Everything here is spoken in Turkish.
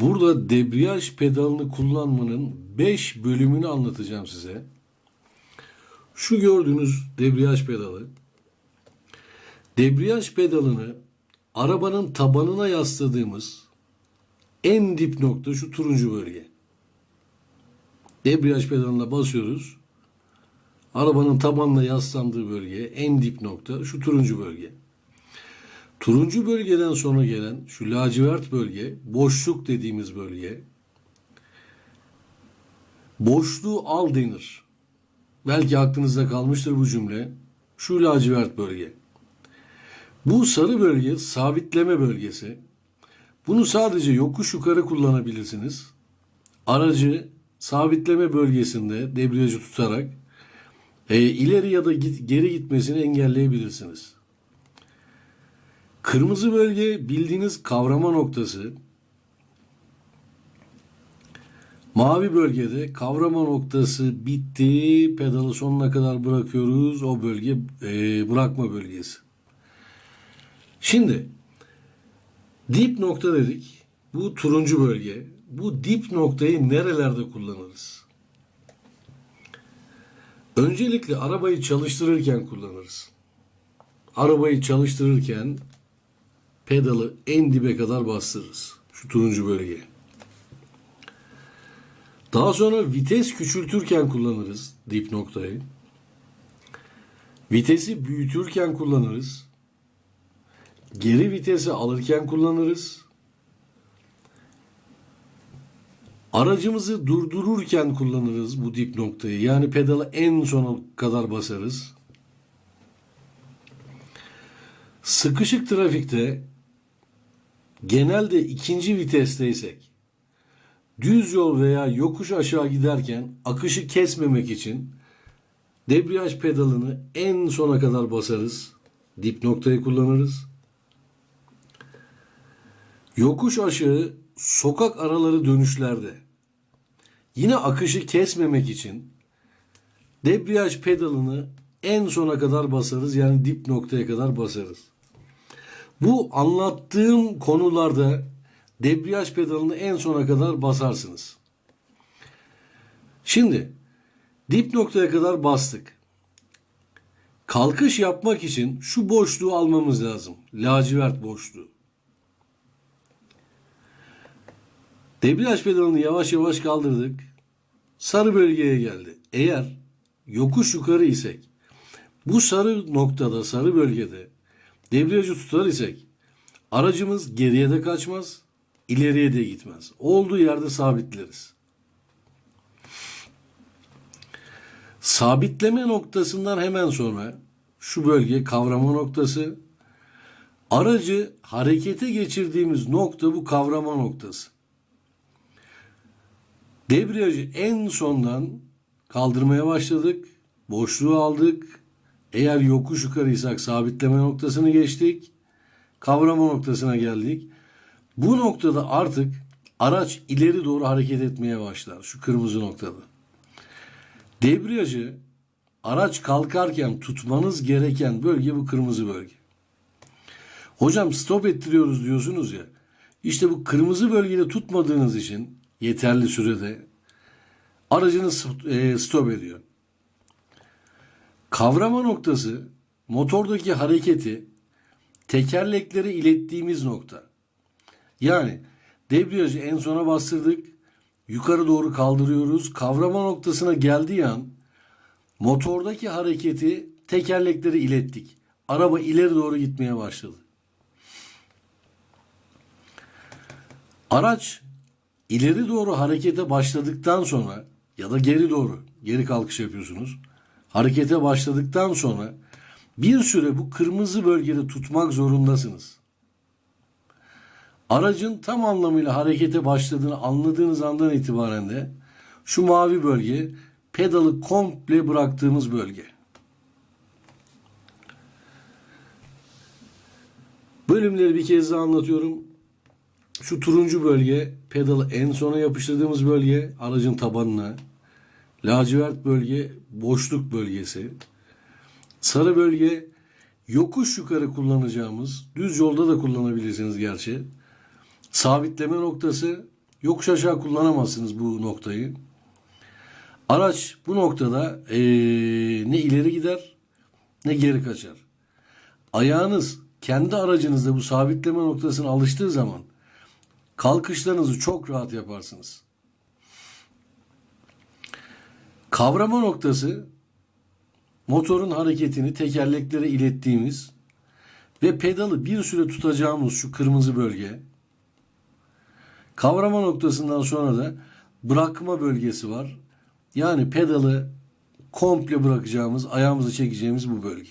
Burada debriyaj pedalını kullanmanın 5 bölümünü anlatacağım size. Şu gördüğünüz debriyaj pedalı. Debriyaj pedalını arabanın tabanına yasladığımız en dip nokta şu turuncu bölge. Debriyaj pedalına basıyoruz. Arabanın tabanına yaslandığı bölge en dip nokta şu turuncu bölge. Turuncu bölgeden sonra gelen şu lacivert bölge, boşluk dediğimiz bölge. Boşluğu al denir. Belki aklınızda kalmıştır bu cümle. Şu lacivert bölge. Bu sarı bölge sabitleme bölgesi. Bunu sadece yokuş yukarı kullanabilirsiniz. Aracı sabitleme bölgesinde debriyajı tutarak e, ileri ya da git, geri gitmesini engelleyebilirsiniz. Kırmızı bölge bildiğiniz kavrama noktası. Mavi bölgede kavrama noktası bitti. Pedalı sonuna kadar bırakıyoruz. O bölge e, bırakma bölgesi. Şimdi dip nokta dedik. Bu turuncu bölge. Bu dip noktayı nerelerde kullanırız? Öncelikle arabayı çalıştırırken kullanırız. Arabayı çalıştırırken pedalı en dibe kadar bastırırız. Şu turuncu bölgeye. Daha sonra vites küçültürken kullanırız dip noktayı. Vitesi büyütürken kullanırız. Geri vitesi alırken kullanırız. Aracımızı durdururken kullanırız bu dip noktayı. Yani pedalı en sona kadar basarız. Sıkışık trafikte genelde ikinci vitesteysek düz yol veya yokuş aşağı giderken akışı kesmemek için debriyaj pedalını en sona kadar basarız. Dip noktayı kullanırız. Yokuş aşağı sokak araları dönüşlerde yine akışı kesmemek için debriyaj pedalını en sona kadar basarız. Yani dip noktaya kadar basarız. Bu anlattığım konularda debriyaj pedalını en sona kadar basarsınız. Şimdi dip noktaya kadar bastık. Kalkış yapmak için şu boşluğu almamız lazım. Lacivert boşluğu. Debriyaj pedalını yavaş yavaş kaldırdık. Sarı bölgeye geldi. Eğer yokuş yukarı isek bu sarı noktada, sarı bölgede debriyajı tutar isek aracımız geriye de kaçmaz, ileriye de gitmez. Olduğu yerde sabitleriz. Sabitleme noktasından hemen sonra şu bölge kavrama noktası. Aracı harekete geçirdiğimiz nokta bu kavrama noktası. Debriyajı en sondan kaldırmaya başladık. Boşluğu aldık. Eğer yokuş yukarıysak sabitleme noktasını geçtik. Kavrama noktasına geldik. Bu noktada artık araç ileri doğru hareket etmeye başlar. Şu kırmızı noktada. Debriyajı araç kalkarken tutmanız gereken bölge bu kırmızı bölge. Hocam stop ettiriyoruz diyorsunuz ya. İşte bu kırmızı bölgede tutmadığınız için yeterli sürede aracınız e, stop ediyor. Kavrama noktası motordaki hareketi tekerleklere ilettiğimiz nokta. Yani debriyajı en sona bastırdık. Yukarı doğru kaldırıyoruz. Kavrama noktasına geldiği an motordaki hareketi tekerleklere ilettik. Araba ileri doğru gitmeye başladı. Araç ileri doğru harekete başladıktan sonra ya da geri doğru geri kalkış yapıyorsunuz. Harekete başladıktan sonra bir süre bu kırmızı bölgede tutmak zorundasınız. Aracın tam anlamıyla harekete başladığını anladığınız andan itibaren de şu mavi bölge pedalı komple bıraktığımız bölge. Bölümleri bir kez daha anlatıyorum. Şu turuncu bölge pedalı en sona yapıştırdığımız bölge aracın tabanına. Lacivert bölge boşluk bölgesi. Sarı bölge yokuş yukarı kullanacağımız düz yolda da kullanabilirsiniz gerçi. Sabitleme noktası yokuş aşağı kullanamazsınız bu noktayı. Araç bu noktada eee, ne ileri gider ne geri kaçar. Ayağınız kendi aracınızda bu sabitleme noktasına alıştığı zaman kalkışlarınızı çok rahat yaparsınız. Kavrama noktası motorun hareketini tekerleklere ilettiğimiz ve pedalı bir süre tutacağımız şu kırmızı bölge. Kavrama noktasından sonra da bırakma bölgesi var. Yani pedalı komple bırakacağımız, ayağımızı çekeceğimiz bu bölge.